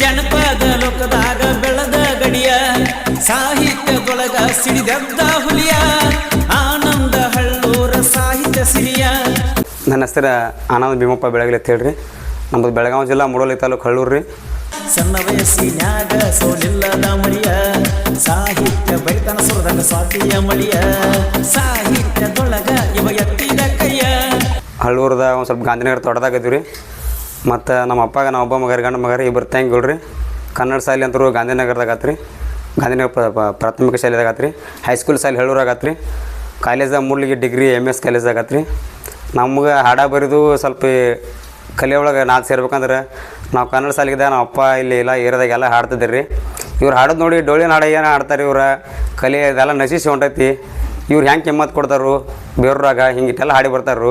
ಜನಪದ ಲೋಕದಾಗ ಬೆಳೆದ ಗಡಿಯ ಸಾಹಿತ್ಯದೊಳಗ ಸಿಡಿದೆದ್ದ ಹುಲಿಯ ಆನಂದ ಹಳ್ಳೂರ ಸಾಹಿತ್ಯ ಸಿರಿಯ ನನ್ನ ಹೆಸರು ಆನಂದ ಭೀಮಪ್ಪ ಬೆಳಗಲಿ ಅಂತ ಹೇಳ್ರಿ. ನಮ್ಮದು ಬೆಳಗಾವಿ ಜಿಲ್ಲಾ ಮುಡೋಲಿ ತಾಲೂಕು ಹಳ್ಳೂರು ರೀ. ಸಣ್ಣ ವಯಸ್ಸಿನ್ಯಾಗ ಸೋಲಿಲ್ಲದ ಮಳಿಯ ಸಾಹಿತ್ಯ ಬೈತನ ಸುರದಾಗ ಸ್ವಾತಿಯ ಮಳಿಯ ಸಾಹಿತ್ಯದೊಳಗ ಇವ ಎತ್ತಿದ ಕೈಯ. ಹಳ್ಳೂರದ ಒಂದು ಸ್ವಲ್ಪ ಗಾಂಧಿನಗರ ತೋಟದಾಗ ಇದ್ವಿ ರೀ. ಮತ್ತು ನಮ್ಮ ಅಪ್ಪಾಗ, ನಮ್ಮ ಒಬ್ಬ ಮಗರ, ಗಂಡ ಮಗರಿ ಇಬ್ಬರು ತಂಗಿಗಳು ರೀ ಕನ್ನಡ ಶಾಲೆ ಅಂತರೂ ಗಾಂಧಿನಗರದಾಗ ಆತ್ರಿ ಗಾಂಧಿನಗರ ಪ್ರ- ಪ್ರ- ಪ್ರಾಥಮಿಕ ಶಾಲೆದಾಗ ಆತ್ರಿ ಹೈಸ್ಕೂಲ್ ಶಾಲೆ ಹೇಳೂರಾಗ ಆತ್ರಿ ಕಾಲೇಜ್ದಾಗ ಮೂಡ್ಲಿಗೆ ಡಿಗ್ರಿ ಎಂ ಎಸ್ ಕಾಲೇಜ್ದಾಗ ಆತ್ರಿ ನಮ್ಗೆ ಹಾಡ ಬರೆದು ಸ್ವಲ್ಪ ಕಲಿಯೊಳಗೆ ನಾಲ್ಕು ಸೇರ್ಬೇಕಂದ್ರೆ ನಾವು ಕನ್ನಡ ಶಾಲೆಗಿದ್ದ ನಮ್ಮ ಅಪ್ಪ ಇಲ್ಲಿ ಇಲ್ಲ, ಏರಿಯಾದಾಗ ಎಲ್ಲ ಹಾಡ್ತಿದ್ದೆ ರೀ ಇವ್ರು ಹಾಡೋದು ನೋಡಿ ಡೋಳಿನ ಹಾಡ ಏನು ಹಾಡ್ತಾರೆ ಇವ್ರ? ಕಲೆ ಇದೆಲ್ಲ ನಶಿಸಿ ಹೊಂಟೈತಿ. ಇವ್ರು ಹೆಂಗೆ ಕೆಮ್ಮತ್ತು ಕೊಡ್ತಾರು ಹಿಂಗೆ ಇಟ್ಟೆಲ್ಲ ಹಾಡಿ ಬರ್ತಾರು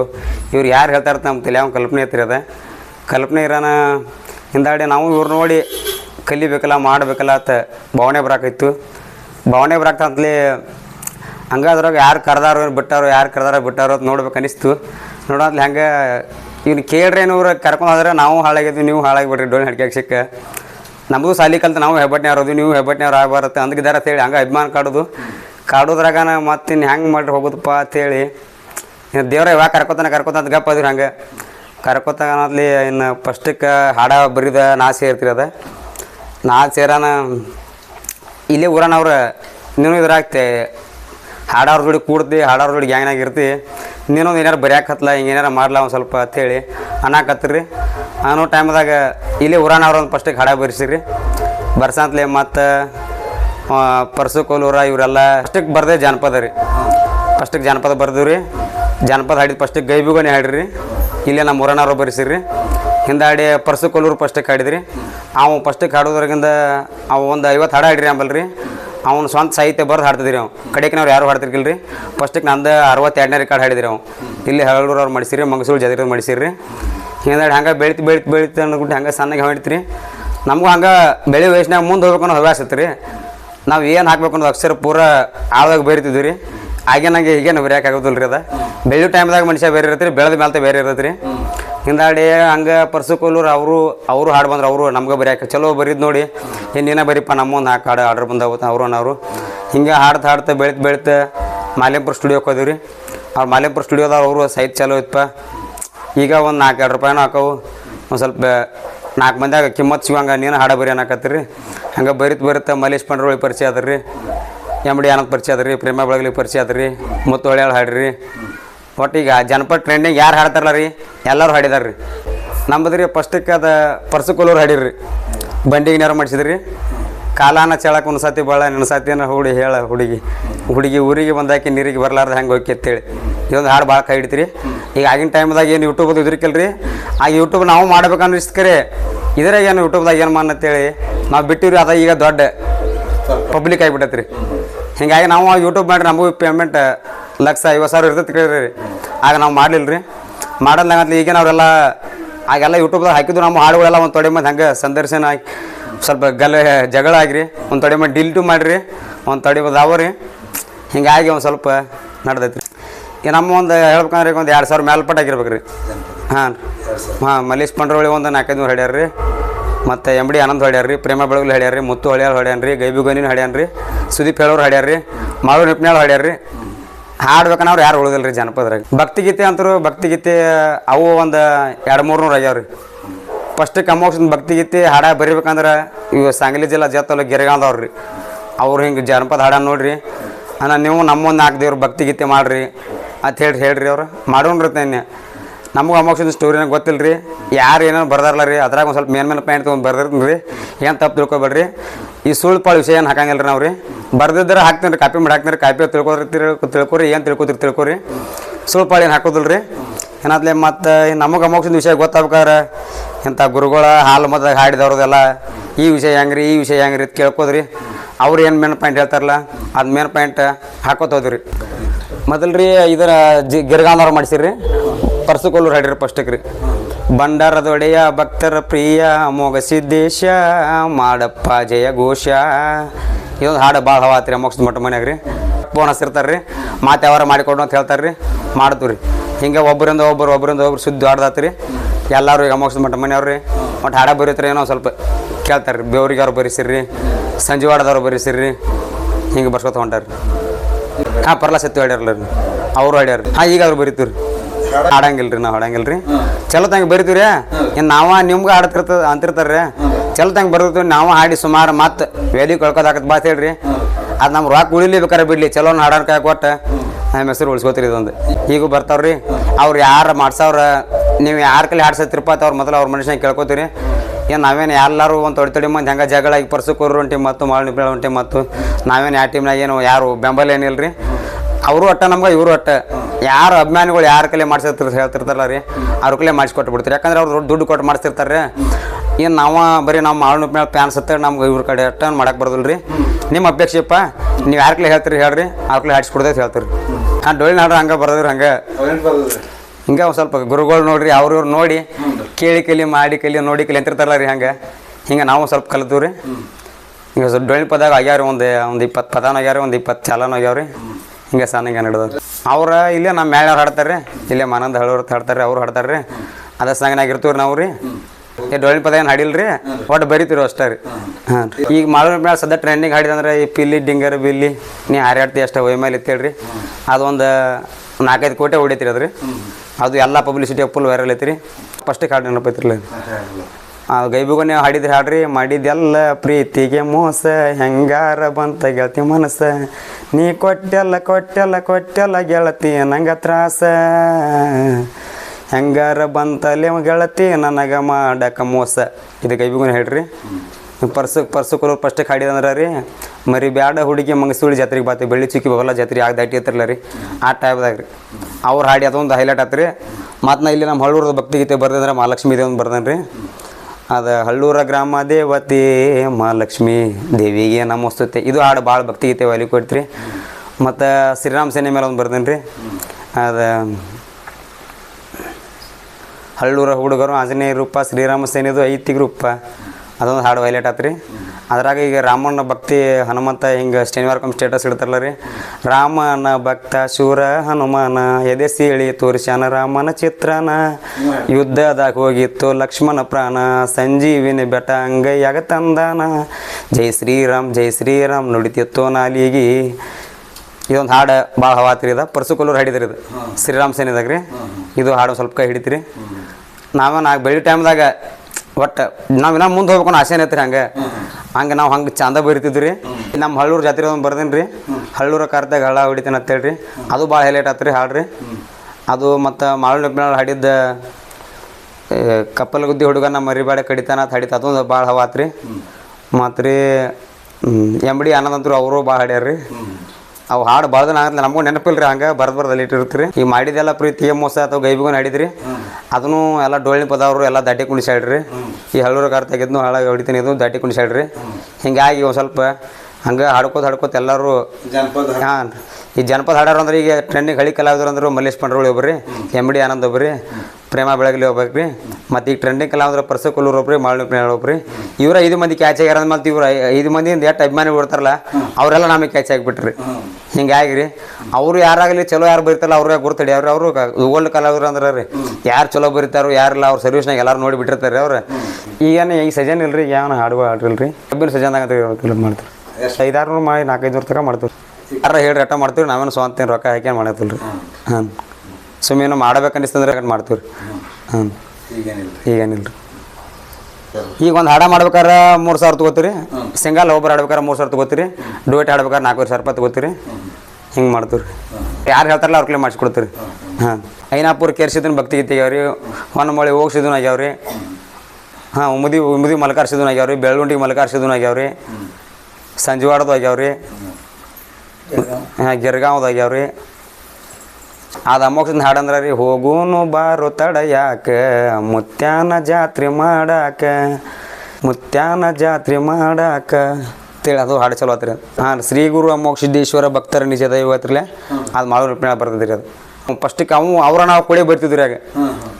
ಇವ್ರು ಯಾರು ಹೇಳ್ತಾರೆ ನಮ್ಮ ತಲೆ ಅವ್ನ ಕಲ್ಪನೆ ಐತ್ರಿ ಅದ. ಕಲ್ಪನೆ ಇರೋಣ ಹಿಂದಾಡಿ ನಾವು ಇವ್ರು ನೋಡಿ ಕಲಿಬೇಕಲ್ಲ, ಮಾಡಬೇಕಲ್ಲ ಅಂತ ಭಾವನೆ ಬರಾಕೈತು. ಭಾವನೆ ಬರಾಕಂತಲೇ ಹಂಗಾದ್ರಾಗ ಯಾರು ಕರೆದಾರು ಬಿಟ್ಟಾರೋ, ಯಾರು ಕರೆದಾರೋ ಬಿಟ್ಟಾರೋ ಅಂತ ನೋಡ್ಬೇಕು ಅನಿಸ್ತು ನೋಡೋದ್ಲಿ ಹಂಗೆ ಇವ್ನು ಕೇಳ್ರಿ ಇವ್ರು ಕರ್ಕೊಂಡು ಹೋದ್ರೆ ನಾವು ಹಾಳಾಗಿದ್ವಿ, ನೀವು ಹಾಳಾಗಿಬಿಡ್ರಿ ಡೋಲ್ ಹಿಡ್ಕೆ ಸಿಕ್ಕ. ನಮಗೂ ಸಾಲಿ ಕಲ್ತು ನಾವು ಹೆಬ್ಬಟ್ನೆ ಆರೋದು, ನೀವು ಹೆಬ್ಬಟ್ನೆ ಅವ್ರು ಆಗಬಾರತ್ತೆ ಅಂದ್ಗಿದ್ದಾರೆ ಅಂತೇಳಿ ಹಂಗೆ ಅಭಿಮಾನ ಕಾಡೋದು. ಕಾಡೋದ್ರಾಗ ಮತ್ತೆ ಇನ್ನು ಹೆಂಗೆ ಮಾಡ್ರಿ ಹೋಗೋದಪ್ಪ ಅಂತೇಳಿ. ದೇವ್ರ ಯಾವಾಗ ಕರ್ಕೋತಾನೆ ಕರ್ಕೋತಾನೆ ಗಪ್ಪ ಅದ್ರಿ ಹಂಗೆ. ಕರ್ಕೊತಾಗ ಅನ್ನೋದ್ಲಿ ಇನ್ನು ಫಸ್ಟಕ್ಕೆ ಹಾಡ ಬರೀದ ನಾ ಸೇರ್ತೀರಿ ಅದ. ನಾ ಸೇರಾನ ಇಲ್ಲೇ ಊರನವ್ರ ನೀನು ಇದ್ರಾಗ್ತೆ. ಹಾಡೋರ್ ಜೋಡಿ ಕೂಡ್ತಿ ಹಾಡೋರ್ ಜೋಡಿ ಗ್ಯಾಂಗ್ನಾಗ ಇರ್ತಿ. ನೀನು ಏನಾರು ಬರೆಯಕ್ಕೆ ಹತ್ಲ, ಹಿಂಗೆ ಏನಾರು ಮಾಡ್ಲಾ ಒಂದು ಸ್ವಲ್ಪ ಅಂತೇಳಿ ಅನ್ನಕತ್ರಿ ಅನ್ನೋ ಟೈಮ್ದಾಗ ಇಲ್ಲೇ ಊರಾನವ್ರ ಒಂದು ಫಸ್ಟಿಗೆ ಹಾಡ ಬರೆಸಿರಿ. ಬರ್ಸಂತಲೆ ಮತ್ತು ಪರ್ಸು ಕೋಲೂರ ಇವರೆಲ್ಲ ಫಸ್ಟಿಗೆ ಬರ್ದೆ ಜಾನಪದ ರೀ. ಫಸ್ಟಿಗೆ ಜಾನಪದ ಬರ್ದು ರೀ ಜಾನಪದ ಹಾಡಿದ ಫಸ್ಟಿಗೆ ಗೈಬಿಗೋನೆ ಹಾಡ್ರಿ. ಇಲ್ಲೇ ನಮ್ಮ ಮುರಣಾರು ಬರೆಸಿರಿ ಹಿಂದಾಡಿ ಪರ್ಸು ಕೊಲ್ಲೂರು ಫಸ್ಟಿಗೆ ಹಾಡಿದ್ರಿ. ಅವ ಫಸ್ಟಿಗೆ ಹಾಡೋದ್ರಾಗಿಂದ ಅವ ಒಂದು ಐವತ್ತು ಹಾಡು ಅಂಬಲ್ ಅಂಬಲ್ರಿ. ಅವ್ನು ಸ್ವಂತ ಸಾಹಿತ್ಯ ಬರ್ದು ಹಾಡ್ತಿದ್ರಿ ಅವ್ನು ಕಡೆಕಿನವ್ರು ನಾವು ಯಾರು ಹಾಡ್ತಿರ್ಕಿಲ್ಲ ರೀ ಫಸ್ಟಿಗೆ ನಂದು ಅರವತ್ತೆರಡನೇ ರೆಕಾರ್ಡ್ ಹಾಡಿದ್ರಿ ಅವ್ನು ಇಲ್ಲಿ ಹಳ್ಳೂರು ಅವ್ರು ಮಾಡಿಸಿರಿ, ಮಂಗಸೂರು ಜಗೀರ್ ಮಾಡಿಸಿರಿ. ಹಿಂದಾಡಿ ಹಂಗೆ ಬೆಳಿತು ಬೆಳಿತು ಬೆಳಿತು ಅಂದ್ಬಿಟ್ಟು ಹಂಗೆ ಸಣ್ಣಗೆ ಹೊಡಿತ್ರಿ ನಮಗೂ ಹಂಗೆ ಬೆಳೆ ವಯಸ್ಸಿನಾಗ ಮುಂದೆ ಹೋಗ್ಬೇಕು ಅನ್ನೋ ಹವ್ಯಾಸ ಇತ್ತು ರೀ ನಾವು ಏನು ಹಾಕ್ಬೇಕು ಅನ್ನೋದು ಅಕ್ಷರ ಪೂರ ಆಳದಾಗ ಬೇರಿತಿದ್ವಿ ರೀ. ಆಗೇನಾಗೆ ಬರೆಯಕ್ಕೆ ಆಗೋದಿಲ್ಲ ರೀ ಅದ ಬೆಳೆಯೋ ಟೈಮ್ದಾಗ ಮನುಷ್ಯ ಬೇರೆ ಇರತ್ತೆ ರೀ ಬೆಳೆದ ಮೇಲೆ ಬೇರೆ ಇರತ್ತೆ ರೀ ಹಿಂದಾಡಿ ಹಂಗೆ ಪರ್ಸು ಕೊಲ್ಲೂರು ಅವರು ಅವರು ಹಾಡು ಬಂದ್ರೆ, ಅವರು ನಮ್ಗೆ ಬರೆಯಕ್ಕೆ ಚಲೋ ಬರೀದು ನೋಡಿ. ಇನ್ನೇನ ನೀನೇ ಬರೀಪ್ಪ, ನಮ್ಮೊಂದು ಹಾಕಿ ಹಾಡು, ಆರ್ಡ್ರ್ ಬಂದಾವ ಅವರು ಅನ್ನೋರು. ಹಿಂಗೆ ಹಾಡ್ತಾ ಹಾಡ್ತಾ ಬೆಳಿತ ಬೆಳಿತ ಮಾಲಿಂಪುರ ಸ್ಟುಡಿಯೋಕ್ಕೆ ಹೋದಿವಿ. ರೀ ಅವ್ರು ಮಾಲಿಂಪುರ ಸ್ಟುಡಿಯೋದಾಗ ಅವರು ಸೈತ್ ಚಲೋ ಇತ್ತಪ್ಪ ಈಗ ಒಂದು ನಾಲ್ಕು ಎರಡು ರೂಪಾಯಿನೂ ಹಾಕವು. ಒಂದು ಸ್ವಲ್ಪ, ನಾಲ್ಕು ಮಂದಿಯಾಗ ಕಿಮ್ಮತ್ತು ಸಿಗಂಗೆ ನೀನು ಹಾಡ ಬರೀ ಅನ್ನಕತ್ತೀರಿ. ಹಂಗೆ ಬರಿತ ಬರುತ್ತೆ ಮಲೇಶ್ ಪಂಡ್ರೊಳಗೆ ಪರಿಚಯ ಅದ ರೀ ಎಂ ಡಿ ಆನಂದ್ ಪರಿಚಯ ಅದ್ರಿ, ಪ್ರೇಮ ಬೆಳಗಲಿ ಪರಿಚಯ ಅದ್ರಿ, ಮತ್ತು ಒಳ್ಳೆ ಹಾಡ್ರಿ. ಒಟ್ಟು ಈಗ ಜನಪದ ಟ್ರೆಂಡಿಂಗ್ ಯಾರು ಹಾಡ್ತಾರಲ್ಲ ರೀ, ಎಲ್ಲರೂ ಹಾಡಿದಾರೆ ರೀ ನಮ್ಮದು ರೀ ಫಸ್ಟಕ್ಕೆ ಅದು ಪರ್ಸುಕೊಲ್ಲೂರು ಹಾಡಿರಿ ಬಂಡಿಗೆ ನೇರ ಮಾಡಿಸಿದ್ರಿ. ಕಾಲಾನ ಚಳಕ್ಕೆ ಒಂದ್ಸತಿ ಭಾಳ ನೆನಸತಿನ ಹುಡಿ ಹೇಳ ಹುಡುಗಿ. ಹುಡುಗಿ ಊರಿಗೆ ಬಂದಾಕಿ ನೀರಿಗೆ ಬರಲಾರ್ದು ಹೆಂಗೆ ಹೋಗಿ ಅಂತೇಳಿ. ಇದೊಂದು ಹಾಡು ಭಾಳ ಕೈ ಹಿಡಿತೀರಿ. ಈಗ ಆಗಿನ ಟೈಮ್ದಾಗ ಏನು ಯೂಟ್ಯೂಬ್ ಇದ್ರಿಕಲ್ರಿ. ಆ ಯೂಟ್ಯೂಬ್ ನಾವು ಮಾಡ್ಬೇಕು ಅನ್ನಿಸ್ಕರೆ ಇದ್ರಾಗ ಏನು ಯೂಟ್ಯೂಬ್ದಾಗ ಏನು ಮಾಡ್ ಅಂತೇಳಿ ನಾವು ಬಿಟ್ಟಿವ್ರಿ ಅದ ಈಗ ದೊಡ್ಡ ಪಬ್ಲಿಕ್ ಆಗಿಬಿಟ್ಟೈತೆ ರೀ ಹಿಂಗಾಗಿ ನಾವು ಯೂಟ್ಯೂಬ್ ಮಾಡ್ರಿ ನಮಗೂ ಪೇಮೆಂಟ್ ಲಕ್ಷ ಐವತ್ತು ಸಾವಿರ ಇರ್ತೈತೆ ಕೇಳಿರಿ. ರೀ ಆಗ ನಾವು ಮಾಡಲಿಲ್ಲ ರೀ ಮಾಡಲ್ದಂಗತ್ಲಿ ಈಗಿನ ಅವರೆಲ್ಲ ಆಗೆಲ್ಲ ಯೂಟ್ಯೂಬ್ದಾಗ ಹಾಕಿದ್ದು ನಮ್ಮ ಹಾಡುಗಳೆಲ್ಲ ಒಂದು ತೊಡೆ ಮಂದಿ ಹಂಗೆ ಸಂದರ್ಶನ ಹಾಕಿ ಸ್ವಲ್ಪ ಗಲೆ ಜಗಳ ಆಗಿರಿ. ಒಂದು ತೊಡೆ ಮಂದಿ ಡಿಲ್ಟು ಮಾಡಿರಿ. ಒಂದು ತೊಡೆ ಮಂದಿ ಅವ ರೀ. ಹಿಂಗಾಗಿ ಒಂದು ಸ್ವಲ್ಪ ನಡ್ದೈತೆ ರೀ ಈಗ ನಮ್ಮ ಒಂದು ಹೇಳ್ಬೇಕಂದ್ರೆ ಈಗ ಒಂದು ಎರಡು ಸಾವಿರ ಮೇಲ್ಪಟ್ಟು ಆಗಿರ್ಬೇಕು ರೀ ಹಾಂ. ಹಾಂ ಮಲೇಶ್ ಪಂಡ್ರೊಳಿ ಒಂದು ನಾಲ್ಕೈದು ನೂರು ಹೊಡ್ಯಾರ ರೀ ಮತ್ತು ಎಂ ಡಿ ಆನಂದ್ ಹೊಡ್ಯಾರ ರೀ ಪ್ರೇಮ ಬೆಳಗುಲಿ ಹೊಡ್ಯಾರ ರೀ ಮುತ್ತು ಹೊಳ್ಯಾರ ಹೊಡ್ಯಾನ ರೀ ಗೈಬಿಗೋನಿನ ಹೊಡ್ಯಾನ ರೀ ಸುದೀಪ್ ಹೇಳೋರು ಹೊಡ್ಯಾರ ರೀ ಮಾಳು ನಿಪ್ನ್ಯಾಳ ಹೊಡ್ಯಾರ ರೀ ಹಾಡ್ಬೇಕನ್ನವ್ರು ಯಾರು ಉಳಿದಿಲ್ಲ ರೀ ಜನಪದ್ರಾಗ ಭಕ್ತಿಗೀತೆ ಅಂತರು ಭಕ್ತಿಗೀತೆ ಅವು ಒಂದು ಎರಡು ಮೂರು ನೂರು ಆಗ್ಯಾವ ರೀ ಫಸ್ಟಿಗೆ ಅಮೋಕ್ಷನ್ ಭಕ್ತಿಗೀತೆ ಹಾಡ ಬರಿಬೇಕಂದ್ರೆ ಇವು ಸಾಂಗ್ಲಿ ಜಿಲ್ಲಾ ಜತ್ತಲ್ಲ ಗೆರೆಗಾಂದವ್ರು ಅವ್ರು ಹಿಂಗೆ ಜನಪದ ಹಾಡ ನೋಡ್ರಿ. ಅಣ್ಣ, ನೀವು ನಮ್ಮೊಂದು ನಾಲ್ಕು ದೇವ್ರು ಭಕ್ತಿಗೀತೆ ಮಾಡ್ರಿ ಅಂತ ಹೇಳಿ ಹೇಳ್ರಿ ಅವ್ರು. ಮಾಡೋಣ್ರಿ ನಮಗೂ ಅಮೋಕ್ಷದ ಸ್ಟೋರಿನ ಗೊತ್ತಿಲ್ಲ ರೀ ಯಾರು ಏನೇನು ಬರ್ದಾರಲ್ಲ ರೀ, ಅದ್ರಾಗ ಒಂದು ಸ್ವಲ್ಪ ಮೇನ್ ಮೇಲೆ ಪಾಯಿಂಟ್ ತೊಗೊಂಡು ಬರ್ದಿರ್ತೀನಿ ರೀ. ಏನು ತಪ್ಪು ತಿಳ್ಕೊಬೇಡ್ರಿ. ಈ ಸುಳ್ಳು ಪಾಳು ವಿಷಯ ಏನು ಹಾಕಂಗಿಲ್ಲ ರೀ ನಾವು ರೀ. ಬರ್ದಿದ್ರೆ ಹಾಕ್ತೀನಿ ರೀ, ಕಾಪಿ ಮಾಡಿ ಹಾಕ್ತೀನಿ ಕಾಪಿ ತಿಳ್ಕೊರಿ, ತಿಳ್ಕೊ, ತಿಳ್ಕೊರಿ, ಏನು ತಿಳ್ಕೊತೀರಿ ತಿಳ್ಕೊರಿ. ಸುಳ್ಳು ಪಾಳು ಏನು ಹಾಕೋದಿಲ್ಲ ರೀ ಏನಾದ್ಲೆ ಮತ್ತು ನಮಗೆ ಅಮೋಕ್ಷದ ವಿಷಯ ಗೊತ್ತಾಗ್ಬೇಕಾದ್ರೆ ಇಂಥ ಗುರುಗಳ ಹಾಲು ಮದ್ದಾಗ ಹಾಡಿದವ್ರದೆಲ್ಲ, ಈ ವಿಷಯ ಹೆಂಗ್ರಿ, ಈ ವಿಷಯ ಹೆಂಗ್ರಿ ಅಂತ ಕೇಳ್ಕೋದ್ರಿ. ಅವ್ರು ಏನು ಮೇನ್ ಪಾಯಿಂಟ್ ಹೇಳ್ತಾರಲ್ಲ, ಅದು ಮೇನ್ ಪಾಯಿಂಟ್ ಹಾಕೋತ ಹೋದ್ರಿ. ಮೊದಲು ರೀ ಇದರ ಜಿ ಗಿರ್ಗಾನವ್ರು ಮಾಡಿಸಿರ್ರಿ. ಪರ್ಸುಕೊಲ್ಲೂರು ಹಾಡಿರಿ ಫಸ್ಟಿಗೆ ರೀ. ಬಂಡಾರದೊಡೆಯ ಭಕ್ತರ ಪ್ರಿಯ ಮೋಗ ಸಿದ್ದೇಶ ಮಾಡಪ್ಪ ಜಯ ಘೋಷ. ಇದೊಂದು ಹಾಡು ಭಾಳ ಹವಾತ್ರಿ ಅಮೋಕ್ಷ ಮಟ್ಟ ಮನ್ಯಾಗ ರೀ. ಬೋನಸ್ ಇರ್ತಾರೆ ರೀ ಮಾತು ಯಾವಾರ ಮಾಡಿಕೊಡು ಅಂತ ಹೇಳ್ತಾರೆ ರೀ ಮಾಡ್ತೀವಿ ರೀ ಹಿಂಗೆ ಒಬ್ಬರಿಂದ ಒಬ್ಬರು, ಒಬ್ಬರಿಂದ ಒಬ್ರು ಸುದ್ದಿ ಆಡ್ದಾತ್ರಿ. ಎಲ್ಲರೂ ಈಗ ಅಮೋಕ್ಷದ ಮಟ್ಟ ಮನೆಯವ್ರು. ರೀ ಒಟ್ಟು ಹಾಡ ಬರೀತಾರೆ ಏನೋ ಸ್ವಲ್ಪ ಕೇಳ್ತಾರೆ ರೀ ಬೇವ್ರಿಗೆ ಅವ್ರು ಬರೀಸಿರ್ರಿ. ಸಂಜೀವಾಡದವ್ರು ಬರೀಸಿರ್ರಿ. ಹಿಂಗೆ ಬರ್ಸ್ಕೊತ ಹೊಂಟಾರ ಹಾಂ ಪರ್ಲ ಸತ್ತು ಹಾಡ್ಯಾರಲ್ಲ ರೀ. ಅವರು ಹಾಡ್ಯಾರ ಹಾಂ ಈಗ ಅವ್ರು ಬರೀತೀವಿ ರೀ ಹಾಡಂಗಿಲ್ಲ ರೀ ನಾವು ಹಾಡಂಗಿಲ್ಲ ರೀ ಚಲೋ ತಂಗ ಬರಿತೀವಿ ರೀ ಇನ್ನು ನಾವ ನಿಮ್ಗೆ ಆಡ್ತಿರ್ತ ಅಂತಿರ್ತಾರೆ ರೀ ಚಲೋ ತಂಗ ಬರ್ತೀವಿ ನಾವು ಹಾಡಿ ಸುಮಾರು ಮತ್ತೆ ವೇದಿ ಕಳ್ಕೊದಾಕತ್ ಬಾತ್ ಹೇಳ್ರಿ. ಅದು ನಮ್ಮ ರೊಕ್ಕ ಉಳಿಲಿ ಬೇಕಾರೆ ಬಿಡ್ಲಿ ಚಲೋ ಹಾಡೋಣ ಕಾಯ್ ಕೊಟ್ಟ ನಮ್ಮ ಹೆಸರು ಉಳಿಸ್ಕೋತೀರಿ ಇದೊಂದು. ಈಗೂ ಬರ್ತಾವ್ರಿ. ಅವ್ರು ಯಾರು ಮಾಡ್ಸವ್ರ ನೀವು ಯಾರ ಕೈಲಿ ಹಾಡ್ಸತ್ತಿರಪ್ಪ ಅವ್ರ ಮೊದಲು ಅವ್ರ ಮನುಷ್ಯನ ಕೇಳ್ಕೊತೀರಿ ಏನು ನಾವೇನು ಎಲ್ಲರೂ ಒಂದು ತೊಡಿ ತೊಡಿ ಮಂದಿ ಹೆಂಗೆ ಜಗಳ ಆಗಿ ಪರ್ಸಕೋರು ಒಂದು ಟೀಮ್ ಮತ್ತು ಬೆಳೆ ಒಂದು ಮತ್ತು. ನಾವೇನು ಯಾವ ಟೀಮ್ನಾಗ ಏನು ಯಾರು ಬೆಂಬಲ ಏನಿಲ್ಲ ರೀ ಅವರು ಒಟ್ಟ ನಮ್ಗೆ ಇವರು ಒಟ್ಟ. ಯಾರು ಅಭಿಮಾನಿಗಳು ಯಾರ ಕಲೆ ಮಾಡ್ಸಿರ್ತಾರೆ ಹೇಳ್ತಿರ್ತಾರಲ್ಲ ರೀ, ಅವ್ರ ಕಲೆ ಮಾಡಿಸ್ಕೊಟ್ಟು ಬಿಡ್ತಾರೆ ಯಾಕಂದ್ರೆ ಅವ್ರು ದುಡ್ಡು ಕೊಟ್ಟು ಮಾಡಿಸ್ತಿರ್ತಾರೆ ಏನು ನಾವು ಬರೀ ನಮ್ಮ ಮಾಳು ಮೇಲೆ ಪ್ಯಾನ್ ಸತ್ತ ನಮ್ಗೆ ಇವ್ರ ಕಡೆ ಟರ್ನ್ ಮಾಡಕ್ಕೆ ಬರೋದಿಲ್ಲ ರೀ. ನಿಮ್ಮ ಅಪೇಕ್ಷೆಪ್ಪ ನೀವು ಯಾರ ಕಲೆ ಹೇಳ್ತೀರಿ ಹೇಳ್ರಿ, ಅವ್ರ ಕಲೆ ಹಾಡ್ಸ್ಕೊಡ್ತೈತೆ ಹೇಳ್ತೀರಿ. ಆ ಡೊಳ್ಳಿನ ಹಾಡ್ರೆ ಹಂಗೆ ಬರೋದ್ರಿ ಹಂಗೆ. ಹಿಂಗೆ ಸ್ವಲ್ಪ ಗುರುಗಳು ನೋಡ್ರಿ, ಅವ್ರ ಇವ್ರು ನೋಡಿ, ಕೇಳಿ ಕಲಿ, ಮಾಡಿ ಕಲಿ, ನೋಡಿ ಕಲಿ ಅಂತಿರ್ತಾರಲ್ಲ ರೀ ಹಂಗೆ. ಹಿಂಗೆ ನಾವು ಸ್ವಲ್ಪ ಕಲಿತೀವಿ ರೀ. ಈಗ ಸ್ವಲ್ಪ ಡೊಳ್ಳಿ ಪದಾಗ ಆಗ್ಯಾವ್ರಿ, ಒಂದು ಒಂದು ಇಪ್ಪತ್ತು ಪದಾನ ಆಗ್ಯಾವ್ರಿ, ಒಂದು ಇಪ್ಪತ್ತು ಚಾಲನ ಆಗ್ಯಾವ್ರಿ. ಹಿಂಗೆ ಸಣ್ಣಗೆ ನಡೆದವ್ರಿ ಅವ್ರ ಇಲ್ಲೇ ನಮ್ಮ ಮೇಳವ್ರು ಹಾಡ್ತಾರೆ ರೀ ಇಲ್ಲೇ ಮನಂದ ಹಳವ್ರು ಹಾಡ್ತಾರೆ ಅವ್ರು ಹಾಡ್ತಾರೆ ರೀ ಅದ ಸಂಗನಾಗ ಇರ್ತೀವಿ ರೀ ನಾವು ರೀ ಈ ಡೊಳ್ಳಿ ಪದ ಏನು ಹಾಡಿಲ್ಲ ರೀ ಒಟ್ಟು ಬರಿತೀವಿ ಅಷ್ಟೇ ರೀ. ಹಾಂ ಈಗ ಮಾಡೋ ಮೇಲೆ ಸದ್ಯ ಟ್ರೆಂಡಿಂಗ್ ಹಾಡಿದಂದ್ರೆ ಈ ಪಿಲ್ಲಿ, ಡಿಂಗರ್, ಬಿಲ್ಲಿ, ನೀ ಹಾರಾಡ್ತಿ ಅಷ್ಟೇ ಒಯ್ ಮೇಲೆ ಇತ್ತೇಳ್ರಿ. ಅದೊಂದು ನಾಲ್ಕೈದು ಕೋಟಿ ಹೊಡಿತೀರಿ ಅದು ರೀ ಅದು ಎಲ್ಲ ಪಬ್ಲಿಸಿಟಿ ಫುಲ್ ವೈರಲ್ ಐತಿ ರೀ ಫಸ್ಟಿಗೆ ಹಾಡು ನೆನಪೈತಿರ್ಲಿ ಗೈಬುಗನೆ ಹಾಡಿದ್ರಿ ಹಾಡ್ರಿ ಮಾಡಿದೆಲ್ಲ ಪ್ರೀತಿಗೆ ಮೋಸ, ಹೆಂಗಾರ ಬಂತ ಗೆಳತಿ ಮನಸ್ಸ. ನೀ ಕೊಟ್ಟೆಲ್ಲ ಕೊಟ್ಟೆಲ್ಲ ಕೊಟ್ಟೆಲ್ಲ ಗೆಳತಿ ನಂಗ ತ್ರಾಸ. ಹೆಂಗಾರ ಬಂತಲ್ಲಿ ಗೆಳತಿ ನನಗ ಮಾಡಕ ಮೋಸ. ಇದು ಗೈಬಿಗೊನೆ ಹೇಳ್ರಿ. ಪರ್ಸು ಪರ್ಸು ಕೊಲೋರು ಫಸ್ಟಿಗೆ ಹಾಡಿದಂದ್ರೆ ರೀ, ಮರಿ ಬ್ಯಾಡ ಹುಡುಗಿ ಮಂಗಸೂಳಿ ಜಾತ್ರೆಗೆ ಬಾತಿ, ಬೆಳ್ಳಿ ಚುಕ್ಕಿ ಬವಲ್ಲ ಜಾತ್ರೆ ಆಗ ದಾಟಿ ಹತ್ತಿರಲ್ಲ ರೀ, ಆ ಟೈಮ್ದಾಗ ರೀ. ಅವ್ರು ಹಾಡಿ ಅದೊಂದು ಹೈಲೈಟ್ ಆತ್ರಿ ಮತ್ತು ನಾ ಇಲ್ಲಿ ನಮ್ಮ ಹಳ್ಳೂರದ ಭಕ್ತಿಗೀತೆ ಬರ್ದಂದ್ರೆ, ಮಹಾಲಕ್ಷ್ಮೀ ದೇವನ್ ಬರ್ದನ್ ರೀ ಅದು ಹಳ್ಳೂರ ಗ್ರಾಮ ದೇವತೆ ಮಹಾಲಕ್ಷ್ಮಿ ದೇವಿಗೆ ನಮಸ್ತುತೆ ಇದು ಹಾಡು ಭಾಳ ಭಕ್ತಿಗೀತೆ ಒಲಿ ಕೊಡ್ತೀರಿ. ಮತ್ತು ಶ್ರೀರಾಮ್ ಸೇನೆ ಮೇಲೆ ಒಂದು ಬರ್ತೇನೆ ರೀ ಅದು ಹಳ್ಳೂರ ಹುಡುಗರು ಆಂಜನೇಯ ರೂಪ, ಶ್ರೀರಾಮ ಸೇನೆದು ಐತಿಗ ರೂಪ. ಅದೊಂದು ಹಾಡು ಹೈಲೈಟ್ ಆತ್ರಿ. ಅದ್ರಾಗ ಈಗ ರಾಮಣ್ಣ ಭಕ್ತಿ ಹನುಮಂತ ಹಿಂಗೆ ಶನಿವಾರಕ್ಕೊಮ್ಮೆ ಸ್ಟೇಟಸ್ ಇಡ್ತಾರಲ್ಲ ರೀ. ರಾಮನ ಭಕ್ತ ಶೂರ ಹನುಮಾನ, ಎದೆ ಸೀಳಿ ತೋರಿಸ್ಯಾನ ರಾಮನ ಚಿತ್ರನ. ಯುದ್ಧದಾಗ ಹೋಗಿತ್ತು ಲಕ್ಷ್ಮಣ ಪ್ರಾಣ, ಸಂಜೀವಿನಿ ಬೆಟ ಅಂಗೈಯಾಗ ತಂದಾನ. ಜೈ ಶ್ರೀರಾಮ್ ಜೈ ಶ್ರೀರಾಮ್, ನುಡಿತಿತ್ತು ನಾಲಿಗಿ. ಇದೊಂದು ಹಾಡು ಭಾಳ ಹವಾತ್ರಿ ಇದ. ಪರ್ಸುಕೊಲ್ಲೂರು ಹಾಡಿದ್ರಿ ಇದು. ಶ್ರೀರಾಮ್ ಸೇನಿದಾಗ ರೀ. ಇದು ಹಾಡು ಸ್ವಲ್ಪ ಕೈ ಹಿಡಿತೀರಿ ನಾವೇ ನಾಲ್ಕು ಬೆಳಿ ಟೈಮ್ದಾಗ ಒಟ್ಟು ನಾವು ಇನ್ನೂ ಮುಂದೆ ಹೋಗ್ಬೇಕು ಆಸೆನೇ ಐತ್ರಿ ಹಂಗೆ. ಹಂಗೆ ನಾವು ಹಂಗೆ ಚಂದ ಬರಿತಿದ್ವಿ ರೀ ನಮ್ಮ ಹಳ್ಳೂರು ಜಾತ್ರೆ ಒಂದು ಬರ್ದೇನೆ ರೀ ಹಳ್ಳೂರ ಕಾರ್ದಾಗ ಹಳ್ಳ ಹೊಡಿತೇನೆ ಅಂತೇಳಿ ಅದು ಭಾಳ ಹೈಲೈಟ್ ಆತ್ರಿ ಹಾಡ್ರಿ. ಅದು ಮತ್ತು ಮಾಳು ನೆಪ್ಪಿನಾಳ ಹಾಡಿದ್ದ ಕಪ್ಪಲಗುದ್ದಿ ಕಪ್ಪಲ್ ಗುದ್ದಿ ಹುಡುಗನ ಮರಿಬೇಡ ಕಡಿತಾನ ಅಂತ ಹಾಡಿತ ಅದೊಂದು ಭಾಳ ಹವಾತ್ರಿ ಮತ್ತು ರೀ ಎಂ ಡಿ ಆನಂದಂತರು ಅವರು ಭಾಳ ಹಾಡ್ಯಾರ ರೀ ಅವು ಹಾಡು ಆಗಲ್ಲ ನಮಗೂ ನೆನಪಿಲ್ಲ ರೀ ಹಂಗೆ ಬರ್ದು ಬರ್ದು ಇಟ್ಟಿರ್ತೀರಿ ಈ ಮಾಡಿದೆಲ್ಲ ಪ್ರೀತಿ ಮೋಸ ಅಥವಾ ಗೈಬಿಗೂ ನಡೀದ್ರಿ. ಅದನ್ನು ಎಲ್ಲ ಡೊಳ್ಳಿನ ಪದವರು ಎಲ್ಲ ದಾಟಿ ಕುಣಿಸಾಡ್ರಿ ಈ ಹಳ್ಳೂರ ಕಾರ್ ತೆಗೆದ್ನು ಹಳ ಹೊಡಿತೀನಿ ಇದು ದಾಟಿ ಕುಣಿಸಾಡ್ರಿ ಹಿಂಗಾಗಿ ಒಂದು ಸ್ವಲ್ಪ ಹಂಗೆ ಹಾಡ್ಕೋತ ಹಾಡ್ಕೋತ ಎಲ್ಲರೂ ಹಾಂ ಈ ಜನಪದ ಹಾಡೋರು ಅಂದ್ರೆ ಈಗ ಟ್ರೆಂಡಿಗೆ ಹಳಿ ಕಲಾವಿದ್ರು ಅಂದ್ರೆ ಮಲ್ಲೇಶ್ ಪಂಡ್ರೋಳಿ ಒಬ್ಬರಿ ಎಂ ಡಿ ಆನಂದ್ ಒಬ್ರಿ ಪ್ರೇಮ ಬೆಳಗಲಿ ಹೋಗ್ಬೇಕು ರೀ ಮತ್ತು ಈಗ ಟ್ರೆಂಡಿಂಗ್ ಅಂದ್ರೆ ಪರ್ಸ ಕೊಲ್ಲೂರು ಒಬ್ರಿ ಮಾಳು ಒಬ್ರಿ ಇವ್ರ ಐದು ಮಂದಿ ಕ್ಯಾಚ್ ಆಗ್ಯಾರ ಮತ್ತು ಇವ್ರು ಐದು ಮಂದಿಯಿಂದ ಎಷ್ಟು ಅಭಿಮಾನಿ ಬಿಡ್ತಾರಲ್ಲ ಅವರೆಲ್ಲ ನಮಗೆ ಕ್ಯಾಚ್ ಆಗಿಬಿಟ್ರಿ. ಹಿಂಗಾಗಿ ರೀ ಅವರು ಯಾರಾಗಲಿ ಚಲೋ ಯಾರು ಬರೀತಾರಲ್ಲ ಅವ್ರಿಗೆ ಗುರ್ತಡಿ ಅವ್ರು ಅವರು. ಓಲ್ಡ್ ಕಲಾವಿದ್ರು ಅಂದ್ರೆ ರೀ ಯಾರು ಚಲೋ ಬರೀತಾರೋ ಯಾರಿಲ್ಲ ಅವ್ರ ಸರ್ವಿಸ್ನಾಗ ಎಲ್ಲರೂ ನೋಡಿ ಬಿಟ್ಟಿರ್ತಾರೆ ಅವ್ರು. ಈಗೇನು ಈಗ ಸಜನ್ ಇಲ್ರಿ ಯಾವನ ಹಾಡುವ ಹಾಡ್ರಿಲ್ಲ ರೀ ಕಬ್ಬಿನ ಸಜನ್ದಾಗ ಅಂತ ಮಾಡ್ತಾರೆ ಐದಾರು ಮಾಡಿ ನಾಲ್ಕೈದು ನೂರು ತನಕ ಮಾಡ್ತೀವಿ ಯಾರ ಹೇಳಿ ಅಟ್ಟ ಮಾಡ್ತೀವಿ ನಾವೇನು ಸ್ವಂತ ರೊಕ್ಕ ಹಾಕಿ ಮಾಡತ್ತಿಲ್ಲ ರೀ ಹಾಂ ಸುಮ್ಮನೆ ಏನೋ ಮಾಡ್ಬೇಕನ್ನಿಸ್ತಂದ್ರೆ ಮಾಡ್ತೀವಿ ರೀ ಹಾಂ ಈಗೇನಿಲ್ಲ ರೀ ಈಗ ಒಂದು ಹಾಡ ಮಾಡ್ಬೇಕಾರೆ ಮೂರು ಸಾವಿರ ತಗೋತೀರಿ. ಸಿಂಗಲ್ ಒಬ್ಬರು ಆಡ್ಬೇಕಾರೆ ಮೂರು ಸಾವಿರ ತಗೋತೀರಿ. ಡುವೆಟ್ ಆಡ್ಬೇಕಾರೆ ನಾಲ್ಕೂವರೆ ಸಾವಿರ ರೂಪಾಯಿ ತಗೋತೀರಿ. ಹಿಂಗೆ ಮಾಡ್ತೀವಿ ರೀ ಯಾರು ಹೇಳ್ತಾರಲ್ಲ ಅವ್ರ ಕ್ಲೇಮ್ ಮಾಡಿಸ್ಕೊಡ್ತೀರಿ. ಹಾಂ ಐನಾಪುರ ಕೇರ್ಸಿದನ್ ಭಕ್ತಿ ಗೀತೆ ಆಗ್ಯಾವ್ರಿ ಹೊನ್ನಮೊಳೆ ಹೋಗ್ಸಿದನ್ ಆಗ್ಯಾವ್ರಿ ಹಾಂ ಉಮದಿ ಉಮದಿ ಮಲ್ಕಾರ್ಸಿದನ್ ಆಗ್ಯಾವ್ರಿ ಬೆಳ್ಳುಂಡಿಗೆ ಮಲ್ಕಾರ್ಸಿದನ್ ಆಗ್ಯಾವ್ರಿ ಸಂಜವಾಡದು ಆಗ್ಯಾವ್ರಿ ಹಾಂ ಗಿರ್ಗಾವ್ದು ಆಗ್ಯಾವ್ರಿ ಅದು ಅಮೋಕ್ಷದ ಹಾಡಂದ್ರೆ ರೀ ಹೋಗೂನು ಬಾರು ತಡ ಯಾಕೆ ಮುತ್ಯಾನ ಜಾತ್ರೆ ಮಾಡಾಕ ಮುತ್ಯಾನ ಜಾತ್ರೆ ಮಾಡಾಕ. ಅಂತೇಳಿ ಅದು ಹಾಡು ಚಲೋ ಆತ್ರಿ. ಹಾಂ ಶ್ರೀ ಗುರು ಅಮೋಕ್ಷಿದ್ದೇಶ್ವರ ಭಕ್ತರ ನಿಜ ದೈವತ್ರಲೆ ಅದು ಮಾಡೋ ರೂಪ ಬರ್ತದ್ರಿ ಅದು. ಫಸ್ಟಿಗೆ ಅವು ಅವ್ರ ನಾವು ಕೊಳಿ ಬರ್ತಿದ್ರಿ ಆಗ.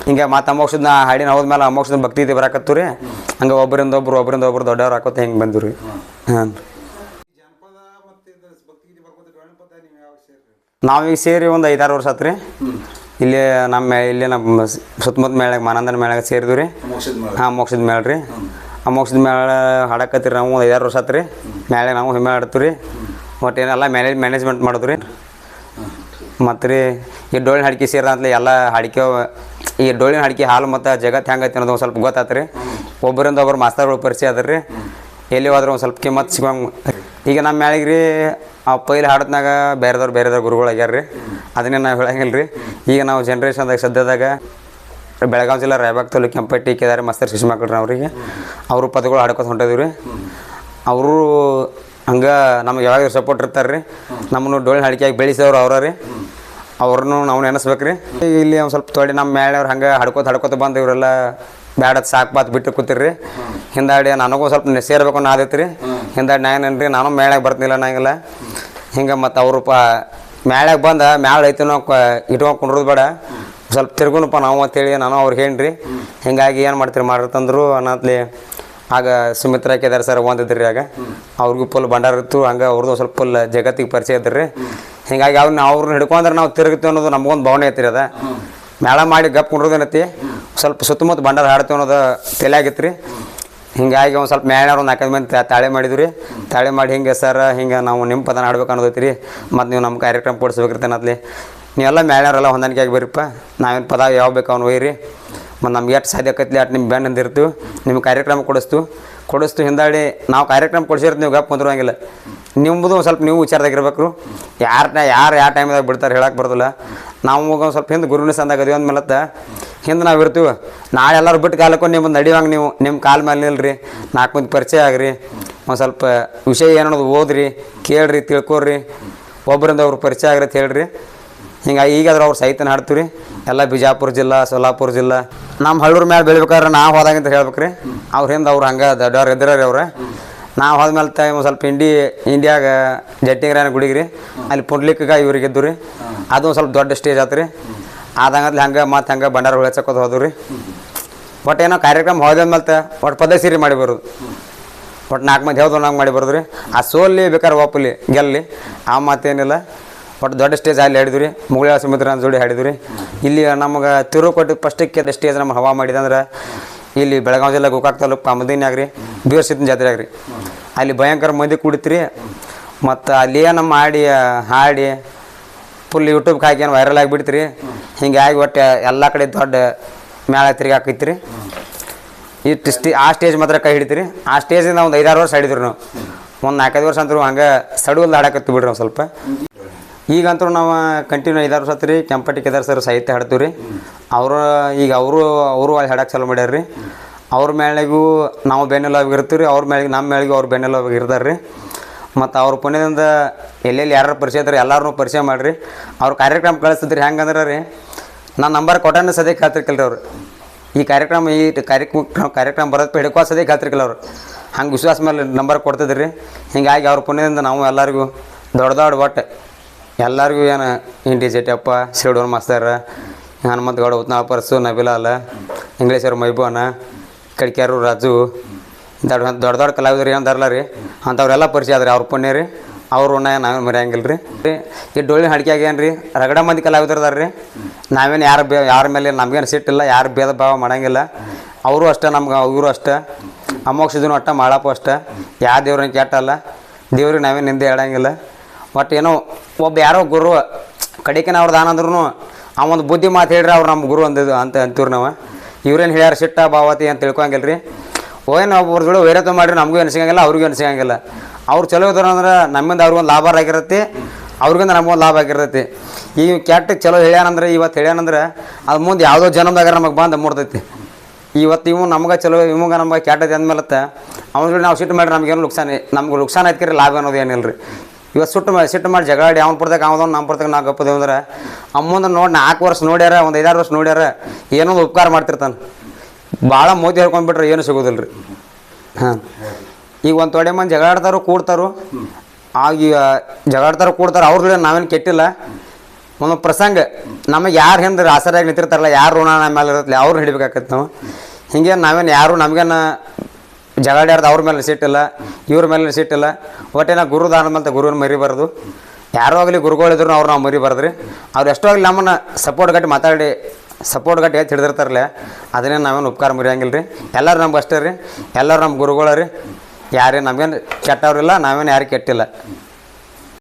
ಹಿಂಗೆ ಮತ್ತು ಅಮೋಕ್ಷದ ಹಾಡಿನ ಹೋದ್ಮೇಲೆ ಅಮೋಕ್ಷದ ಭಕ್ತಿ ಇದೆ ಬರಾಕತ್ತು ರೀ ಹಂಗೆ ಒಬ್ಬರಿಂದ ಒಬ್ರು ಒಬ್ಬರಿಂದ ಒಬ್ರು ದೊಡ್ಡವ್ರು ಹಾಕೋತ ಹಿಂಗೆ ಬಂದ್ರಿ ರೀ ಹಾಂ ನಾವೀಗ ಸೇರಿ ಒಂದು ಐದಾರು ವರ್ಷ ಆತ್ರಿ. ಇಲ್ಲಿ ನಮ್ಮ ಇಲ್ಲಿ ನಮ್ಮ ಸುತ್ತಮುತ್ತ ಮೇಳಕ್ಕೆ ಮಾನಂದನ ಮೇಳಾಗ ಸೇರಿದ್ವಿ ರೀ ಹಾಂ ಮೋಕ್ಷದ ಮೇಳ ರೀ. ಆ ಮೋಕ್ಷದ ಮೇಳ ಹಾಡಕತ್ತೀರಿ ನಾವು ಒಂದು ಐದಾರು ವರ್ಷ ಆತ್ರಿ. ಮೇಳೆ ನಾವು ಹಿಮ್ಮೆ ಆಡ್ತೀವಿ ರೀ ಒಟ್ಟು ಏನೆಲ್ಲ ಮ್ಯಾನೇಜ್ ಮ್ಯಾನೇಜ್ಮೆಂಟ್ ಮಾಡೋದು ರೀ ಮತ್ತು ರೀ ಈ ಡೋಳಿನ ಹಾಡಿಕೆ ಸೇರಿದಂತಲೇ ಎಲ್ಲ ಹಾಡಿಕೆ ಈ ಡೋಳಿನ ಹಾಡಿಕೆ ಹಾಲು ಮತ್ತು ಜಗತ್ತು ಹೆಂಗೈತೆ ಅನ್ನೋದು ಒಂದು ಸ್ವಲ್ಪ ಗೊತ್ತಾತ್ರಿ. ಒಬ್ಬರಿಂದ ಒಬ್ಬರು ಮಾಸ್ತರ್ಗಳು ಪರಿಚಯ ಅದ್ರಿ ರೀ ಎಲ್ಲಿ ಹೋದ್ರೆ ಒಂದು ಸ್ವಲ್ಪ ಕಿಮ್ಮತ್ತು ಸಿಗೋಂಗೆ ಈಗ ನಮ್ಮ ಮ್ಯಾಳಿಗೆ ರೀ ಆ ಪೈಲೆ ಹಾಡತ್ನಾಗ ಬೇರೆದವ್ರು ಬೇರೆದವ್ರು ಗುರುಗಳು ಆಗ್ಯಾರ ರೀ. ಅದನ್ನೇ ನಾವು ಹೇಳಂಗಿಲ್ಲ ರೀ. ಈಗ ನಾವು ಜನ್ರೇಷನ್ದಾಗ ಸದ್ಯದಾಗ ಬೆಳಗಾವಿ ಜಿಲ್ಲಾ ರಾಯಬಾಗ್ ತಾಲೂಕು ಕೆಂಪಟ್ಟಿ ಕೇದಾರೆ ಮಸ್ತರ್ ಶಿಶು ಮಕ್ಕಳು ಅವರಿಗೆ. ಅವರು ಪದಗಳು ಹಾಡ್ಕೊತ ಹೊಂಟಿದ್ವಿ ರೀ. ಅವರು ಹಂಗೆ ನಮ್ಗೆ ಯಾವಾಗ ಸಪೋರ್ಟ್ ಇರ್ತಾರೆ ರೀ. ನಮ್ಮನ್ನು ಡೊಳ್ಳು ಹಾಡಿಕೆಯಾಗಿ ಬೆಳೆಸಿದವ್ರು ಅವ್ರ ರೀ. ಅವ್ರನ್ನೂ ನಾವು ನೆನೆಸ್ಬೇಕು ರೀ. ಇಲ್ಲಿ ಒಂದು ಸ್ವಲ್ಪ ತೋಡಿ ನಮ್ಮ ಮೇಳೆಯವ್ರು ಹಂಗೆ ಹಡ್ಕೋತ ಹಡ್ಕೋತ ಬಂದು ಇವರೆಲ್ಲ ಬ್ಯಾಡ ಸಾಕು ಬಾತ್ ಬಿಟ್ಟು ಕೂತಿರ್ರಿ. ಹಿಂದಾಡಿ ನನಗೂ ಸ್ವಲ್ಪ ಸೇರ್ಬೇಕು ಅನ್ನೋ ಆದೈತೆ ರೀ ಹಿಂದಾಡಿ ನಾನು ರೀ ನಾನು ಮೇಳ್ಯಾಗ ಬರ್ತಿಲ್ಲ ನಂಗಿಲ್ಲ ಹಿಂಗೆ ಮತ್ತು ಅವರು ಪ ಮ್ಯಾಳ್ಯಾಗ ಬಂದ ಮ್ಯಾಳ ಐತಿ ನಾವು ಇಟ್ಕೊಂಡು ಕುಂಡ್ರದು ಬೇಡ. ಸ್ವಲ್ಪ ತಿರ್ಗುನಪ್ಪ ನಾವು ಅಂತೇಳಿ ನಾನು ಅವ್ರಿಗೆ ಹೇಳ್ರಿ. ಹಿಂಗಾಗಿ ಏನು ಮಾಡ್ತೀರಿ ಮಾಡಿರ್ತಂದ್ರು ಅನ್ನತ್ಲಿ. ಆಗ ಸುಮಿತ್ರಾ ಕೇದಾರ್ ಸರ್ ಒಂದಿದ್ರಿ ಆಗ. ಅವ್ರಿಗೂ ಫುಲ್ ಭಂಡಾರ ಇತ್ತು, ಹಂಗೆ ಅವ್ರದ್ದು ಸ್ವಲ್ಪ ಫುಲ್ ಜಗತ್ತಿಗೆ ಪರಿಚಯ ಇದ್ರಿ. ಹಿಂಗಾಗಿ ಅವ್ರನ್ನ ಅವ್ರನ್ನ ಹಿಡ್ಕೊಂಡ್ರೆ ನಾವು ತಿರುಗ್ತೀವಿ ಅನ್ನೋದು ನಮಗೊಂದು ಭಾವನೆ ಐತ್ರಿ ಅದ. ಮೇಳ ಮಾಡಿ ಗಪ್ ಕುಂಡ್ರದೇನತಿ ಸ್ವಲ್ಪ ಸುತ್ತಮುತ್ತ ಬಂಡಾರ ಹಾಡ್ತೇವೆ ಅನ್ನೋದು ತಲೆಯಾಗಿತ್ತು ರೀ ಹಿಂಗಾಗಿ ಒಂದು ಸ್ವಲ್ಪ ಮೇಳ್ಯಾರ ಒಂದು ನಾಲ್ಕೈದು ಮಂದಿ ತಾಳೆ ಮಾಡಿದ್ವಿ ರೀ. ತಾಳೆ ಮಾಡಿ ಹಿಂಗೆ, ಸರ್, ಹಿಂಗೆ ನಾವು ನಿಮ್ಮ ಪದನ ಆಡ್ಬೇಕು ಅನ್ನೋದೈತಿ ರೀ. ಮತ್ತು ನೀವು ನಮ್ಮ ಕಾರ್ಯಕ್ರಮ ಕೊಡಿಸ್ಬೇಕಿರ್ತೇನತ್ಲಿ ನೀವೆಲ್ಲ ಮೇಳ್ಯಾರೆಲ್ಲ ಹೊಂದಾಣಿಕೆ ಆಗಿ ಬರ್ರಿಪ್ಪ ನಾವೇನು ಪದ ಯಾವ ಬೇಕು ಅವ್ನು ಒಯ್ಯಿರಿ. ಮತ್ತು ನಮ್ಗೆ ಎಷ್ಟು ಸಾಧ್ಯ ಆಕೈತಿ ಅಟ್ ನಿಮ್ಮ ಬ್ಯಾಂಡ್ ಅಂದಿರ್ತೀವಿ ನಿಮ್ಗೆ ಕಾರ್ಯಕ್ರಮ ಕೊಡಿಸ್ತು ಕೊಡಿಸ್ತು ಹಿಂದಾಡಿ ನಾವು ಕಾರ್ಯಕ್ರಮ ಕೊಡಿಸಿರ್ತೀವಿ ನೀವು ಗಪ್ ಕುಂದ್ರಂಗಿಲ್ಲ. ನಿಮ್ಮದು ಒಂದು ಸ್ವಲ್ಪ ನೀವು ವಿಚಾರದಾಗಿರ್ಬೇಕು. ಯಾರನ್ನ ಯಾರು ಯಾವ ಟೈಮ್ದಾಗ ಬಿಡ್ತಾರೆ ಹೇಳಕ್ಕೆ ಬರೋದಿಲ್ಲ. ನಾವು ಒಂದು ಸ್ವಲ್ಪ ಹಿಂದೆ ಗುರುವಿನ ಸಂದಾಗ ಅದೀವಿ ಅಂದ್ಮೇಲತ್ತ, ಹಿಂದೆ ನಾವು ಇರ್ತೀವಿ. ನಾಳೆ ಎಲ್ಲರೂ ಬಿಟ್ಟು ಕಾಲಕ್ಕೆ ನಿಮ್ಮ ನಡಿವಂಗೆ ನೀವು ನಿಮ್ಮ ಕಾಲ ಮೇಲೆ ನಿಲ್ರಿ ನಾಲ್ಕು ಮಂದಿ ಪರಿಚಯ ಆಗ್ರಿ, ಒಂದು ಸ್ವಲ್ಪ ವಿಷಯ ಏನೋದು ಓದ್ರಿ, ಕೇಳ್ರಿ, ತಿಳ್ಕೊರಿ ಒಬ್ಬರಿಂದ ಒಬ್ರು ಪರಿಚಯ ಆಗ್ರಿ ಅಂತ ಹೇಳ್ರಿ. ಹಿಂಗಾಗಿ ಈಗಾದ್ರೆ ಅವ್ರು ಸಹಿತನ ಹಾಡ್ತೀವಿ ಎಲ್ಲ ಬಿಜಾಪುರ ಜಿಲ್ಲಾ, ಸೋಲಾಪುರ ಜಿಲ್ಲಾ. ನಮ್ಮ ಹಳ್ಳೂರ ಮೇಲೆ ಬೆಳಿಬೇಕಾದ್ರೆ ನಾವು ಹೋದಾಗಿಂತ ಹೇಳ್ಬೇಕು ರೀ ಅವ್ರ ಹಿಂದೆ ಅವ್ರು ಹಂಗೆ ದೊಡ್ಡವ್ರು ಇದ್ರ ರೀ ಅವ್ರು. ನಾವು ಹೋದ್ಮೇಲೆ ಒಂದು ಸ್ವಲ್ಪ ಇಂಡಿ ಇಂಡಿಯಾಗ ಜಟ್ಟಿಗರಾಯನ ಗುಡಿಗೆ ರೀ ಅಲ್ಲಿ ಪುಂಡ್ಲಿಕ್ಗ ಇವ್ರಿಗೆ ಇದ್ದು ರೀ ಅದು ಸ್ವಲ್ಪ ದೊಡ್ಡ ಸ್ಟೇಜ್ ಆತು ರೀ ಆದಂಗಲ್ಲಿ ಹಂಗೆ ಮತ್ತು ಹಂಗೆ ಭಂಡಾರ ಉಳಿಸಕೋದು ಹೋದ್ವು ರೀ ಒಟ್ಟು ಏನೋ ಕಾರ್ಯಕ್ರಮ ಹೋದ್ಮೇಲೆ ಒಟ್ಟು ಪದ್ಧತಿ ಸೀರೆ ಮಾಡಿ ಬರೋದು. ಒಟ್ಟು ನಾಲ್ಕು ಮಂದಿ ಯಾವ್ದು ನಂಗೆ ಮಾಡಿ ಬರೋದು ರೀ ಆ ಸೋಲಿ ಬೇಕಾದ್ರೆ ಒಪ್ಪಲಿ ಗೆಲ್ಲಿ. ಆ ಮಾತೇನಿಲ್ಲ ಒಟ್ಟು ದೊಡ್ಡ ಸ್ಟೇಜ್ ಅಲ್ಲಿ ಹಾಡಿದ್ವಿ ರೀ. ಮುಗಳ ಸಮುದ್ರ ಜೋಡಿ ಹಾಡಿದ್ವಿ ರೀ. ಇಲ್ಲಿ ನಮಗೆ ತಿರುಕೊಟ್ಟು ಫಸ್ಟಿಗೆ ಸ್ಟೇಜ್ ನಮ್ಮ ಹವಾ ಮಾಡಿದಂದ್ರೆ ಇಲ್ಲಿ ಬೆಳಗಾವಿ ಜಿಲ್ಲೆ ಗೋಕಾಕ್ ತಾಲೂಕು ಪಾಮದಿನ್ಯಾಗ ರೀ ಬೀರ್ ಸಿದ್ಧನ ಜಾತ್ರೆಯಾಗ ರೀ ಅಲ್ಲಿ ಭಯಂಕರ ಮಂದಿ ಕುಡಿತ್ರಿ. ಮತ್ತು ಅಲ್ಲಿ ನಮ್ಮ ಹಾಡಿ ಹಾಡಿ ಫುಲ್ ಯೂಟ್ಯೂಬ್ಗೆ ಹಾಕಿ ಏನು ವೈರಲ್ ಆಗಿಬಿಡ್ತು ರೀ ಹಿಂಗಾಗಿ ಒಟ್ಟು ಎಲ್ಲ ಕಡೆ ದೊಡ್ಡ ತಿರುಗಾಕೈತಿ ರೀ ಇಷ್ಟು ಸ್ಟೇ ಆ ಸ್ಟೇಜ್ ಮಾತ್ರ ಕೈ ಹಿಡಿತೀರಿ. ಆ ಸ್ಟೇಜಿಂದ ಒಂದು ಐದಾರು ವರ್ಷ ಹಿಡಿದ್ರು ನಾವು. ಒಂದು ನಾಲ್ಕೈದು ವರ್ಷ ಅಂತೂ ಹಂಗೆ ಸಡುವಲ್ಲಿ ಹಾಡಕತ್ತಿ ಬಿಡ್ರಿ ನಾವು ಸ್ವಲ್ಪ. ಈಗಂತೂ ನಾವು ಕಂಟಿನ್ಯೂ ಐದಾರು ಸತ್ರಿ ಕೆಂಪಟ್ಟಿ ಕೇದಾರ್ ಸರ್ ಸಾಹಿತ್ಯ ಹಾಡ್ತೀವಿ ರೀ ಅವರು, ಈಗ ಅವರು ಅವರು ಅಲ್ಲಿ ಹಾಡಕ್ಕೆ ಚಾಲು ಮಾಡ್ಯಾರ ರೀ ಅವ್ರ ಮೇಳಿಗೂ ನಾವು ಬೆನ್ನೆಲುಬಾಗಿ ಇರ್ತೀವಿ ರೀ ಅವ್ರ ಮೇಳಿಗೆ ನಮ್ಮ ಮೇಲೆ ಅವ್ರು ಬೆನ್ನೆಲುಬಾಗಿ ಇರ್ತಾರೆ ರೀ ಮತ್ತು ಅವ್ರ ಪುಣ್ಯದಿಂದ ಎಲ್ಲೆಲ್ಲಿ ಯಾರು ಪರಿಚಯ ಇದ್ದಾರೆ ಎಲ್ಲರೂ ಪರಿಚಯ ಮಾಡಿರಿ. ಅವ್ರ ಕಾರ್ಯಕ್ರಮ ಕಳಿಸ್ತಿದ್ರಿ ಹೆಂಗಂದ್ರೆ ರೀ ನಾನು ನಂಬರ್ ಕೊಟ್ಟಾನ ಸದ್ಯಕ್ಕೆ ರೀ ಅವ್ರು. ಈ ಕಾರ್ಯಕ್ರಮ ಈ ಕಾರ್ಯಕ್ರಮ ಕಾರ್ಯಕ್ರಮ ಬರೋದು ಹಿಡ್ಕೋ ಸದ್ಯಕ್ಕೆ ಹೇಳ್ತಿರ್ಕಲ್ಲ ಅವ್ರು. ಹಂಗೆ ವಿಶ್ವಾಸ ಮೇಲೆ ನಂಬರ್ ಕೊಡ್ತಿದ್ರಿ. ಹಿಂಗಾಗಿ ಅವ್ರ ಪುಣ್ಯದಿಂದ ನಾವು ಎಲ್ಲರಿಗೂ ದೊಡ್ಡ ದೊಡ್ಡ ಒಟ್ಟು ಎಲ್ಲರಿಗೂ ಏನು ಇಂಡಿ ಜೆಟಪ್ಪ ಶಿವಡೋರ್ ಮಾಸ್ತರ್, ಹನುಮಂತ ಗೌಡ, ಉತ್ನಾಳ ಪರ್ಸು, ನಬಿಲಾಲ್, ಇಂಗ್ಲೇಶ್ವರ ಮೈಬೂನ ಕಡ್ಕ್ಯಾರು, ರಾಜು, ದೊಡ್ಡ ದೊಡ್ಡ ದೊಡ್ಡ ಕಲಾವಿದರು ಏನಂದಾರಲ್ಲ ರೀ? ಅಂಥವ್ರೆಲ್ಲ ಪರಿಚಯ ಆದ್ರಿ, ಅವ್ರ ಪುಣ್ಯ ರೀ. ಅವ್ರು ಉಣ್ಣ ನಾವೇನು ಮರೆಯಂಗಿಲ್ಲ ರೀ. ಈ ಡೊಳ್ಳಿನ ಹಾಡಿಕೆ ಏನು ರೀ? ರಗಡ ಮಂದಿ ಕಲಾವಿದರು ಅದಾರ ರೀ ನಾವೇನು ಯಾರು ಬೇ ಯಾರ ಮೇಲೆ ನಮಗೇನು ಸಿಟ್ಟಿಲ್ಲ ಯಾರು ಭೇದ ಭಾವ ಮಾಡಂಗಿಲ್ಲ. ಅವರು ಅಷ್ಟೇ, ನಮ್ಗೆ ಇವರು ಅಷ್ಟೇ. ಅಮೋಕ್ಷದೂ ಅಷ್ಟ ಮಾಡಪ್ಪ ಅಷ್ಟೇ. ಯಾವ ದೇವ್ರನ್ನ ಕೆಟ್ಟಲ್ಲ. ದೇವ್ರಿಗೆ ನಾವೇನು ನಿಂದೆ ಹೇಳಂಗಿಲ್ಲ. ಒಟ್ಟು ಏನೋ ಒಬ್ಬ ಯಾರೋ ಗುರು ಕಡಿಕೆನ ಅವ್ರದ್ದು ಆನಂದ್ರೂ ಆ ಒಂದು ಬುದ್ಧಿ ಮಾತು ಹೇಳ್ರಿ ಅವ್ರು ನಮ್ಮ ಗುರು ಅಂದಿದ್ದು ಅಂತ ಅಂತೀವ್ರಿ ನಾವು. ಇವ್ರೇನು ಹೇಳ್ಯಾರ, ಸಿಟ್ಟ ಭಾವತಿ ಅಂತ ತಿಳ್ಕೊಂಗಿಲ್ಲ ರೀ ಓಯ್ ನಾವು ಜೋಡಿ ವೈರತ್ವ ಮಾಡಿರಿ, ನಮಗೂ ಅನಿಸಿಕಂಗಿಲ್ಲ ಅವ್ರಿಗೂ ಅನಿಸಿಕಂಗಿಲ್ಲ ಅವ್ರು ಚಲೋ ಇದ್ರು ಅಂದ್ರೆ ನಮ್ಮಿಂದ ಅವ್ರಿಗೊಂದು ಲಾಭ ಆಗಿರತ್ತೆ, ಅವ್ರಿಗಿಂದ ನಮಗೊಂದು ಲಾಭ ಆಗಿರ್ತೈತಿ. ಈ ಕೆಟ್ಟ ಚಲೋ ಹೇಳ್ಯಾನಂದ್ರೆ, ಇವತ್ತು ಹೇಳ್ಯಾನಂದ್ರೆ ಅದು ಮುಂದೆ ಯಾವುದೋ ಜನ್ಮದಾಗ ನಮಗೆ ಬಂದು ಮೂಡ್ತೈತಿ ಇವತ್ತು ಇವು ನಮ್ಗೆ ಚಲೋ, ಇವಾಗ ನಮ್ಗೆ ಕ್ಯಾಟ್ ಅಂದ್ಮೇಲತ್ತ ಅವ್ನ ನಾವು ಸಿಟ್ಟು ಮಾಡಿರಿ ನಮ್ಗೇನು ನುಕ್ಸಾನ, ನಮ್ಗೆ ನುಕ್ಸಾನ ಐತ್ಕರಿ ಲಾಭ ಅನ್ನೋದು ಏನಿಲ್ಲ ರೀ ಇವತ್ತು ಸುಟ್ಟು ಮಾಡಿ ಸಿಟ್ಟು ಮಾಡಿ ಜಗಳಾಡಿ ಅವ್ನು ಪಡ್ದಾಗ ಅವ್ನು ನಮ್ಮ ಪಡ್ದಾಗ ನಾವು ಗಪ್ಪದೇವು ಅಂದ್ರೆ, ಅಮ್ಮಂದ್ರೆ ನೋಡಿ ನಾಲ್ಕು ವರ್ಷ ನೋಡ್ಯಾರ, ಒಂದು ಐದಾರು ವರ್ಷ ನೋಡ್ಯಾರ ಏನೋ ಉಪಕಾರ ಮಾಡ್ತಿರ್ತಾನೆ. ಭಾಳ ಮೋದಿ ಹೇಳ್ಕೊಂಡ್ಬಿಟ್ರೆ ಏನು ಸಿಗೋದಿಲ್ಲ ರೀ ಹಾಂ. ಈಗ ಒಂದು ತೊಡೆ ಮಂದಿ ಜಗಳಾಡ್ತಾರೋ ಕೂಡ್ತಾರೋ. ಆಗ ಈಗ ಜಗಾಡ್ತಾರೋ ಕೂಡ್ತಾರೋ, ಅವ್ರ ನಾವೇನು ಕೆಟ್ಟಿಲ್ಲ. ಒಂದು ಪ್ರಸಂಗ, ನಮಗೆ ಯಾರು ಹಿಂದೆ ಆಸರಾಗಿ ನಿಂತಿರ್ತಾರಲ್ಲ, ಯಾರು ಋಣ ನಮ್ಮ ಮೇಲೆ ಇರತ್ತಲ್ಲ ಅವ್ರು ಹಿಡಿಬೇಕಾಗತ್ತೆ ನಾವು. ಹಿಂಗೆ ನಾವೇನು ಯಾರು ನಮಗೇನ ಜಗಾಡ್ಯಾರ್ದು ಅವ್ರ ಮೇಲೆ ಸಿಟ್ಟಿಲ್ಲ ಇವ್ರ ಮೇಲೆ ಸಿಟ್ಟಿಲ್ಲ ಒಟ್ಟೇನ ಗುರುದಾನ ಮೇಲೆ ಮರಿ ಮರಿಬಾರ್ದು ಯಾರೋ ಆಗಲಿ ಗುರುಗಳಿದ್ರು ಅವ್ರು ನಾವು ಮರಿಬಾರ್ದ್ರಿ ಅವ್ರು ಎಷ್ಟೋ ಆಗಲಿ ನಮ್ಮನ್ನು ಸಪೋರ್ಟ್ ಗಟ್ಟಿ ಮಾತಾಡಿ ಸಪೋರ್ಟ್ ಗಟ್ಟಿ ಎತ್ತಿ ಹಿಡಿದಿರ್ತಾರಲ್ಲ, ಅದನ್ನೇ ನಾವೇನು ಉಪಕಾರ ಮುರಿಯಂಗಿಲ್ಲ ರೀ ಎಲ್ಲರೂ ನಮ್ಗೆ ಅಷ್ಟೇ ರೀ. ಎಲ್ಲರೂ ನಮ್ಮ ಗುರುಗಳ ರೀ. ಯಾರೇ ನಮಗೇನು ಕೆಟ್ಟವ್ರಿಲ್ಲ, ನಾವೇನು ಯಾರು ಕೆಟ್ಟಿಲ್ಲ.